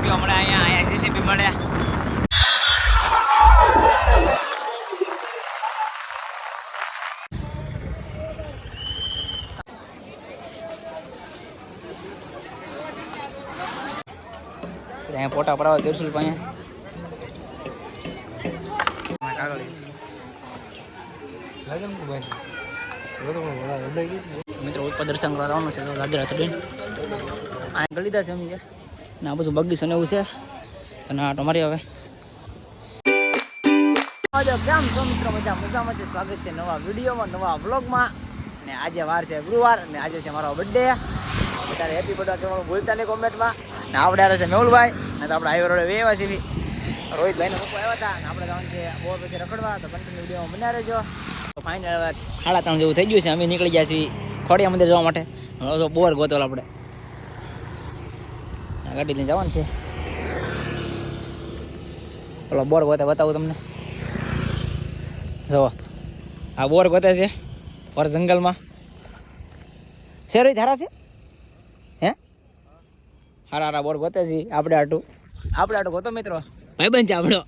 Scorpio હમણાં અહીંયા અહીંયા જીસીબી મળ્યા અહીંયા ફોટા પડાવવા તિરસુલ પાસે કાગળ મિત્રો ઉપર દર્શન કરવા આવવાનું છે તો ગાજરા ચડીને આ ગળી દા છે અમે યાર ને આ બધું બગીચો ને એવું છે. અને આ મારી હવે. કેમ છો મિત્રો? મજા મજામાં છે. સ્વાગત છે નવા વિડીયોમાં, નવા વ્લોગમાં. ને આજે વાર છે ગુરુવાર અને આજે છે મારો બર્થડે બધાને હેપી બર્થડે કહેવાનું ભૂલતા નહીં કોમેન્ટમાં. ને આપણે આવે છે મેહુલભાઈ. ને તો આપણે હાઈવે રોડે વેવા છે રોહિતભાઈને મૂકવા આવ્યા હતા. અને આપણે જવાનું છે બોર પછી રખડવા. તો કન્ટિન્યુ વિડીયોમાં બના રહેજો. તો ફાઇનલ સાડા ત્રણ જેવું થઈ ગયું છે. અમે નીકળી ગયા છીએ ખોડિયા મંદિર જવા માટે. બોર ગોતોલ આપણે. ગાડી લઈને જવાનું છે. ઓલો બોર ગોતે બતાવું તમને. જો આ બોર ગોતે છે ઓર જંગલમાં. શેરી ધારા છે? હે? હારા હારા બોર ગોતે છે. આપણે આટું. આપણે આટું ગોતો મિત્રો. ભાઈબંધ છે આપણો.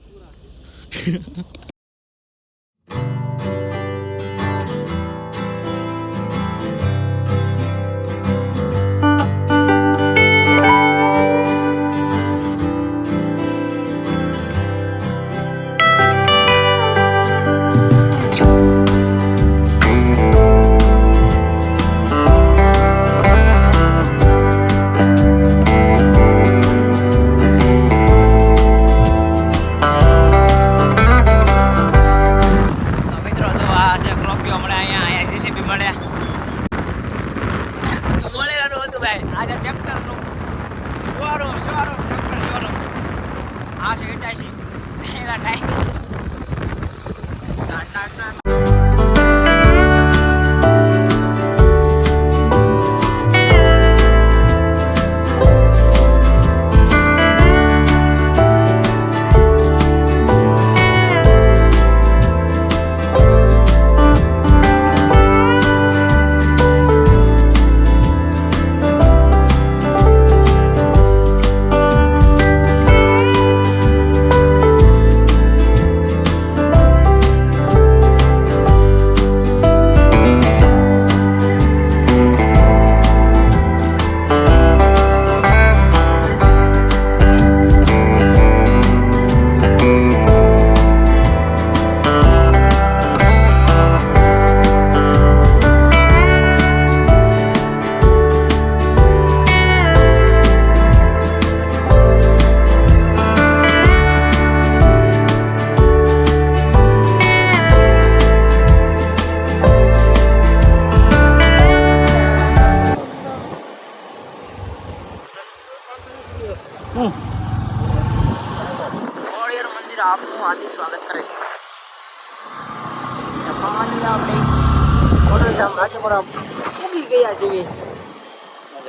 એના ટાઈમ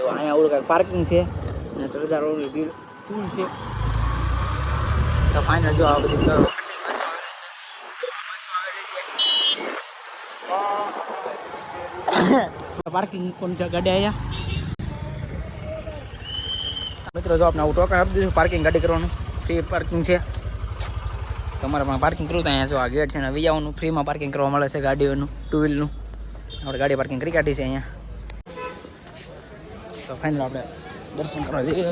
અહીંયા ઓલું કાંઈક પાર્કિંગ છે, અને સરદાર છે. તો ફાઇનલ જો આ પાર્કિંગ કોણ છે, ગાડી અહીંયા? મિત્રો, જો આપણે આવું ટોકન આપી દીધું પાર્કિંગ ગાડી કરવાનું. ફ્રી પાર્કિંગ છે. તમારે પણ પાર્કિંગ કરવું તો અહીંયા જો આ ગેટ છે ને વિયાવાનું ફ્રીમાં પાર્કિંગ કરવા મળે છે, ગાડીઓનું ટુ વ્હીલનું આપણે ગાડી પાર્કિંગ કરી કાઢી છે અહીંયા. તો ફાઇનલ આપણે દર્શન કરવા જઈએ.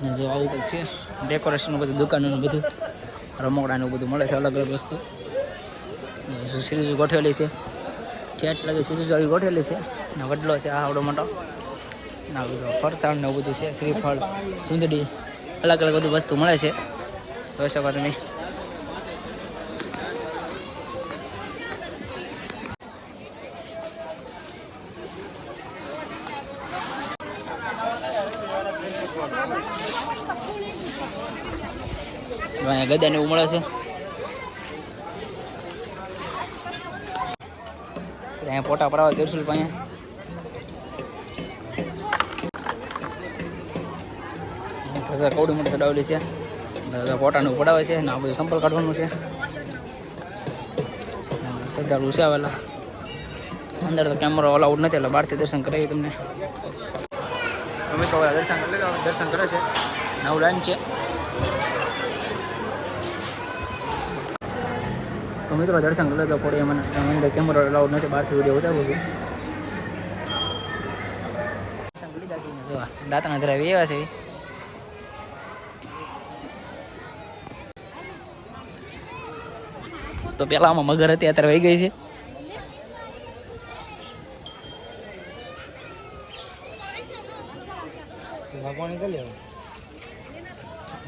હવે જો આવું કંઈક છે. ડેકોરેશનનું બધું, દુકાનોનું બધું, રમકડાનું બધું મળે છે અલગ અલગ વસ્તુ સિરીઝ ગોઠવેલી છે. ઠેઠ લાગે સિરીઝ આવી ગોઠવેલી છે. ને વડલો છે આ આવડો મોટો. ના બધું ફરસાણ ને બધું છે. શ્રીફળ સુંદડી અલગ અલગ બધું વસ્તુ મળે છે. જોઈ શકો તમે. અહીંયા ગદાને એવું મળે છે. અહીંયા ફોટા પડાવવા તિરસુલ પાસે પછી કવડી મોટી ચડાવેલી છે. પોટાનું પડાવે છે ને આ બધું સંપલ કાઢવાનું છે. સરદાર ઉસાવેલા અંદર તો કેમેરો અલાઉડ નથી, એટલે બહારથી દર્શન કરાવી તમને. મિત્રો તો દર્શન કરી દર્શન કરે છે. નવું લાઈન છે. મિત્રો દર્શન કરે તો કોઈ મને અંદર કેમેરો અલાઉડ નથી. બહારથી વીડિયો ઉતારું છું. દર્શન કરી લીધા છે ને જો ધરાવી એવા છે. તો પેલા આમાં મગર હતી અત્યારે વહી ગઈ છે.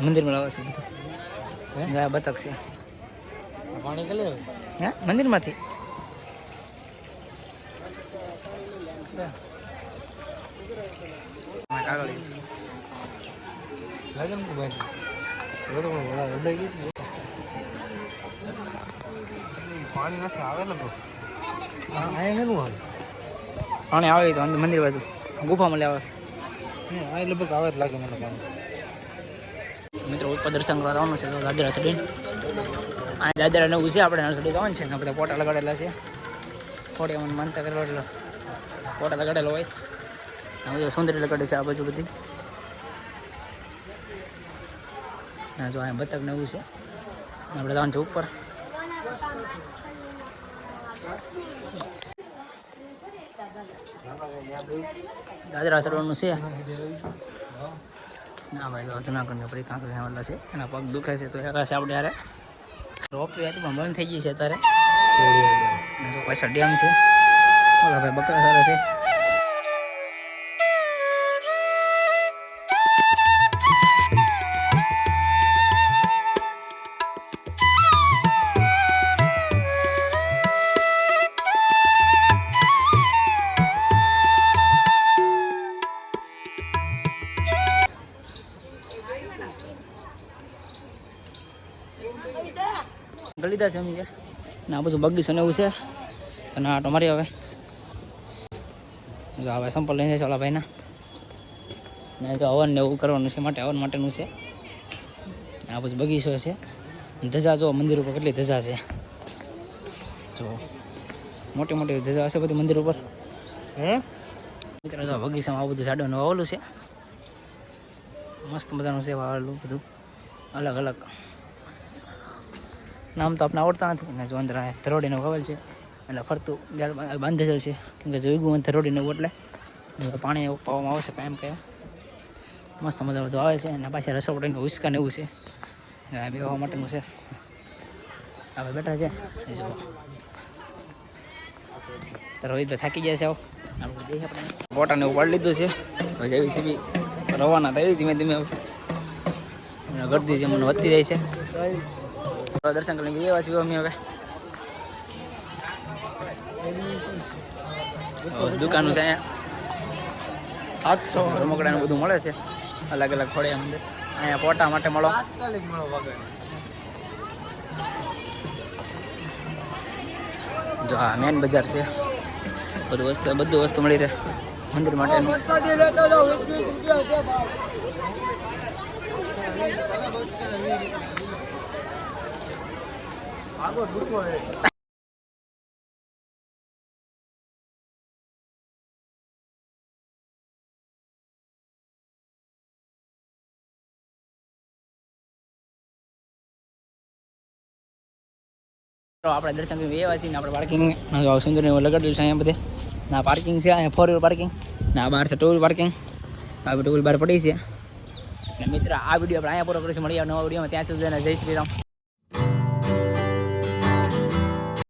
મંદિરમાં લાવે છે બધું બતક છે. પાણી લેવું હે? મંદિરમાંથી? પણ નથી આવે ને પાણી આવે તો અંદર મંદિર બાજુ. ગુફામાં લેવા આવે. લગભગ આવે જ લાગે મને પાણી મિત્રો ઉપર દર્શન કરવા આવવાનું છે દાદરા ચડીને આ દાદરા નવું છે, આપણે ચડી જવાનું છે ને, આપણે ફોટા લગાડેલા છે. ફોટે મને માનતા કરેલો એટલે ફોટા લગાડેલો હોય. બધું સુંદરી લગાડે છે આ બાજુ બધી. ના જો અહીંયા બતક નવું છે. આપણે જવાનું છે ઉપર. દાદરા ચડવાનું છે. ના ભાઈ જુનાગઢ જુનાગઢની પરી કાંક આવેલા છે. એના પગ દુખે છે તો એ આપણે યારે રોપવે હતી પણ બંધ થઈ ગઈ છે અત્યારે. પૈસા પાછળ ડેમ છે. ઓલા ભાઈ બકરા સારા છે. ગલીદા છે અમે ને આ બધું બગીચો ને એવું છે. અને આટો મારી હવે. જો હવે સંપલ લઈને છે ઓલા ભાઈના. ને તો હવન ને એવું કરવાનું છે માટે હવન માટેનું છે. આ બધું બગીચો છે. ધજા જો મંદિર ઉપર કેટલી ધજા છે. જો. મોટી મોટી ધજા હશે બધી મંદિર ઉપર. હે? મિત્રો જો બગીચામાં આ બધું ઝાડવાનું વાવેલું છે. મસ્ત મજાનું છે વાવેલું બધું. અલગ અલગ. નામ તો આપણે આવડતા નથી અને જો અંદર આ ધરોડીનો વાવેલ છે, એટલે ફરતું ઝાડ બાંધેલ છે કેમ કે જોઈગું ધરોડીને એટલે. પાણી પાવામાં આવે છે કાયમ કે મસ્ત મજા બધું આવે છે, અને પાછા રસોડાનું ઉસ્કા એવું છે. બેવા માટેનું છે. આપણે બેઠા છે જો તો રોહિત ભાઈ થાકી ગયા છે આવો. બોટાને ઉપાડી લીધું છે. હવે જેવી સીબી રવાના થઈ ધીમે ધીમે. ગરદી જે વધતી જાય છે. દર્શન કરીને બે વાસી અમે હવે દુકાનો છે અહીંયા. સાતસો. રમકડાનું બધું મળે છે. અલગ અલગ ફળિયા અંદર. અહીંયા પોટા માટે મળો. જો આ મેન બજાર છે. બધું વસ્તુ બધું વસ્તુ મળી રહે મંદિર માટેનું. રૂપિયા આપણે દર્શન કરી એવા છીએ આપણે પાર્કિંગ સુંદર લગાડેલું છે અહીંયા ના પાર્કિંગ છે, અહીંયા ફોર પાર્કિંગ ના, બહાર છે ટુ પાર્કિંગ આ ટુ વ્હીલ બહાર પડી છે. મિત્ર, આ વીડિયો આપણે અહીંયા પૂરો કરીશું. મળીએ નવા વિડીયોમાં. ત્યાં સુધી જય શ્રી રામ.